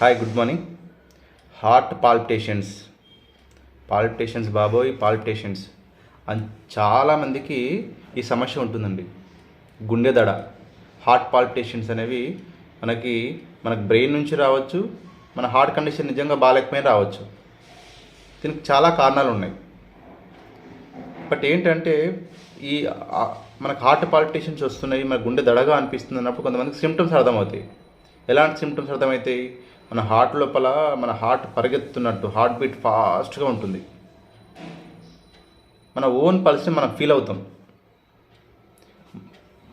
Hi good morning heart palpitations palpitations బాబోయ్ palpitations and చాలామందికి ఈ సమస్య ఉంటుందండి. గుండె దడ. హార్ట్ పాల్పిటేషన్స్ అనేవి మనకి మనకు బ్రెయిన్ నుంచి రావచ్చు మన హార్ట్ కండిషన్ నిజంగా బాగాలేకపోయినా రావచ్చు. దీనికి చాలా కారణాలు ఉన్నాయి. బట్ ఏంటంటే ఈ మనకు హార్ట్ పాల్పిటేషన్స్ వస్తున్నాయి మన గుండె దడగా అనిపిస్తుంది అన్నప్పుడు కొంతమందికి సిమ్టమ్స్ అర్థమవుతాయి. ఎలాంటి సిమ్టమ్స్ అర్థమవుతాయి? మన హార్ట్ లోపల మన హార్ట్ పరిగెత్తున్నట్టు హార్ట్ బీట్ ఫాస్ట్గా ఉంటుంది. మన ఓన్ పల్స్ని మనం ఫీల్ అవుతాం.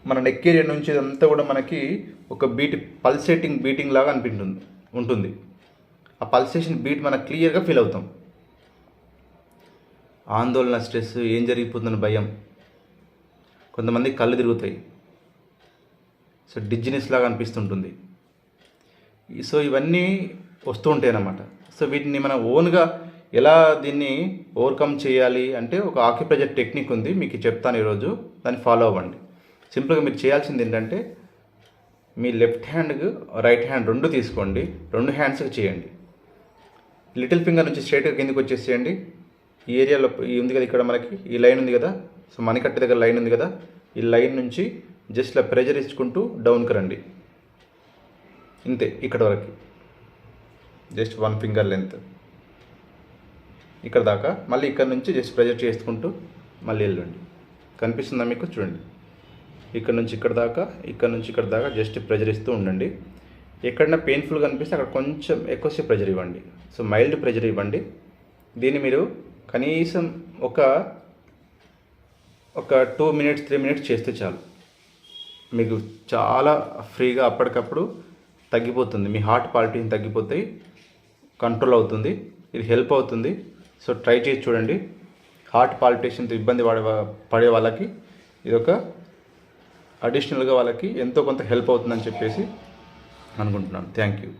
మన నెక్ ఏరియా నుంచి అంతా కూడా మనకి ఒక బీట్ పల్సేటింగ్ బీటింగ్ లాగా అనిపింటుంది ఉంటుంది. ఆ పల్సేషన్ బీట్ మనం క్లియర్గా ఫీల్ అవుతాం. ఆందోళన స్ట్రెస్ ఏం జరిగిపోతుందని భయం. కొంతమంది కళ్ళు తిరుగుతాయి. సో డిజినెస్ లాగా అనిపిస్తుంటుంది. సో ఇవన్నీ వస్తూ ఉంటాయి అన్నమాట సో వీటిని మనం ఓన్గా ఎలా దీన్ని ఓవర్కమ్ చేయాలి అంటే ఒక ఆక్యుప్రెజర్ టెక్నిక్ ఉంది మీకు చెప్తాను ఈరోజు. దాన్ని ఫాలో అవ్వండి. సింపుల్గా మీరు చేయాల్సింది ఏంటంటే మీ లెఫ్ట్ హ్యాండ్ రైట్ హ్యాండ్ రెండు తీసుకోండి రెండు హ్యాండ్స్కి చేయండి. లిటిల్ ఫింగర్ నుంచి స్ట్రైట్గా కిందకి వచ్చేసేయండి. ఈ ఏరియాలో ఈ ఉంది కదా ఇక్కడ మనకి ఈ లైన్ ఉంది కదా. సో మణికట్టు దగ్గర లైన్ ఉంది కదా. ఈ లైన్ నుంచి జస్ట్ ఇలా ప్రెజర్ ఇచ్చుకుంటూ డౌన్కి రండి. ఇంతే ఇక్కడ వరకు. Just one finger length. ఇక్కడ దాకా మళ్ళీ ఇక్కడ నుంచి జస్ట్ ప్రెజర్ చేసుకుంటూ మళ్ళీ వెళ్ళండి. కనిపిస్తుందా మీకు? చూడండి. ఇక్కడ నుంచి ఇక్కడ దాకా ఇక్కడ నుంచి ఇక్కడ దాకా జస్ట్ ప్రెజర్ ఇస్తూ ఉండండి. ఎక్కడైనా పెయిన్ఫుల్గా అనిపిస్తే అక్కడ కొంచెం ఎక్కువసేపు ప్రెజర్ ఇవ్వండి. సో మైల్డ్ ప్రెజర్ ఇవ్వండి. దీన్ని మీరు కనీసం ఒక ఒక టూ మినిట్స్ త్రీ మినిట్స్ చేస్తే చాలు. మీకు చాలా ఫ్రీగా అప్పటికప్పుడు తగ్గిపోతుంది. మీ హార్ట్ పాలిటీని తగ్గిపోతాయి కంట్రోల్ అవుతుంది. ఇది హెల్ప్ అవుతుంది. సో ట్రై చేసి చూడండి. హార్ట్ పాలిటేషన్తో ఇబ్బంది పడే పడే వాళ్ళకి ఇది ఒక అడిషనల్గా వాళ్ళకి ఎంతో కొంత హెల్ప్ అవుతుందని చెప్పేసి అనుకుంటున్నాను. Thank you